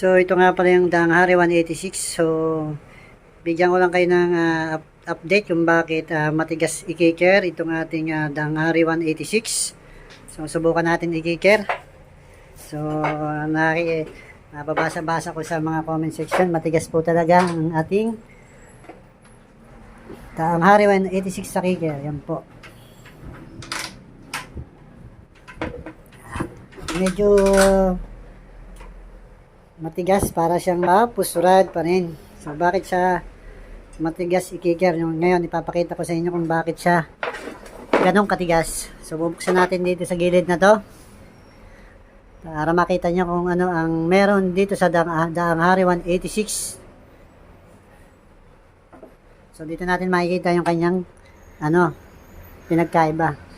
So, ito nga pala yung Danghari 186. So, bigyan ko lang kayo ng ah, up- update kung bakit ah, matigas i-kicker itong ating uh, Danghari 186. So, subukan natin i-kicker. So, naki, napabasa-basa ko sa mga comment section. Matigas po talaga ang ating Danghari 186 sa kicker. Yan po. Medyo matigas para siyang mapusurad pa rin. So bakit siya matigas i-kicker? Ngayon ipapakita ko sa inyo kung bakit siya ganong katigas. So bubuksan natin dito sa gilid na to. Para makita nyo kung ano ang meron dito sa Daang, Daang Hari 186. So dito natin makikita yung kanyang ano pinagkaiba.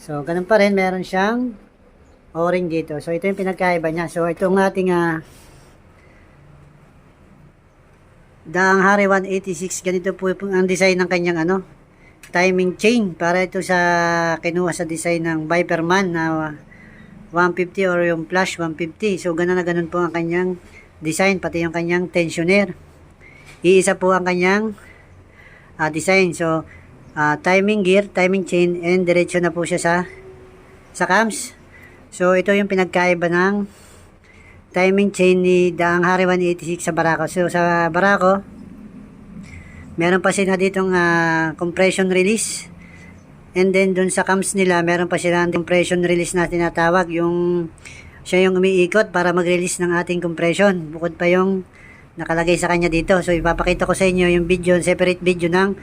So, ganun pa rin, meron siyang o-ring dito. So, ito yung pinagkaiba niya. So, itong ating ah, Daang Hari 186, ganito po po ang design ng kanyang ano, timing chain. Para ito sa kinuha sa design ng Viperman na 150 or yung Flash 150. So, ganun na ganun po ang kanyang design, pati yung kanyang tensioner. Iisa po ang kanyang ah, design. So, ah, timing gear, timing chain, and diretso na po siya sa sa cams. So, ito yung pinagkaiba ng timing chain ni Daang Hari 186 sa Barako. So, sa Barako, meron pa sila ditong ah, compression release. And then, dun sa cams nila, meron pa sila compression release na tinatawag. Yung, siya yung umiikot para mag-release ng ating compression. Bukod pa yung nakalagay sa kanya dito. So, ipapakita ko sa inyo yung video, separate video ng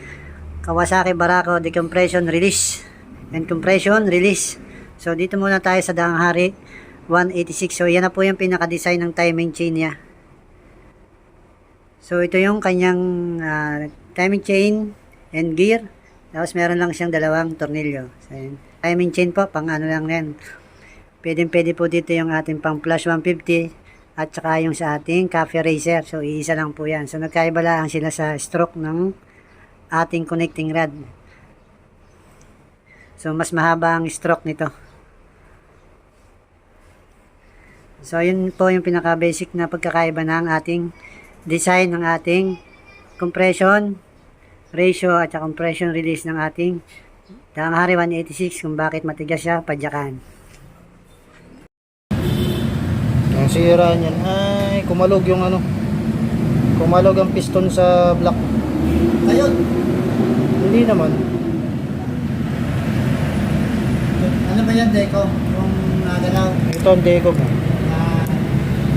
Kawasaki Barako Decompression Release and Compression Release. So, dito muna tayo sa Daang Hari 186. So, yan na po yung pinaka-design ng timing chain niya. So, ito yung kanyang ah, timing chain and gear. Tapos, meron lang siyang dalawang tornilyo. So, timing chain po, pang ano lang yan. Pwede, pwede po dito yung ating pang flash 150 at saka yung sa ating cafe racer. So, iisa lang po yan. So, nagkaiba lang sila sa stroke ng ating connecting rod. So, mas mahaba ang stroke nito. So, yun po yung pinaka-basic na pagkakaiba ng ating design ng ating compression ratio at compression release ng ating Danghari 186 kung bakit matigas siya, padyakan. Ang sira niyan ay kumalog yung ano. Kumalog ang piston sa block. Ayun! Hindi naman. Ano ba yan, Deco? Yung nagalaw Ito ang deco mo. na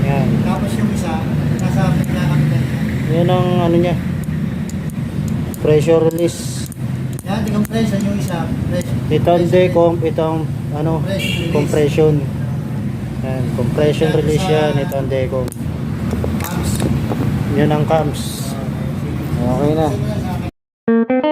Yan. tapos yung isa, nasa pinakamitan. Yan ang ano niya. Pressure release. Yan, decompression yung isa. Pressure. Ito ang deco, ito ang ano, Compression compression. Yan, compression Yan, release yan. Ito ang deco. Pumps. Yan ang cams. Okay na. Sige lang sa akin.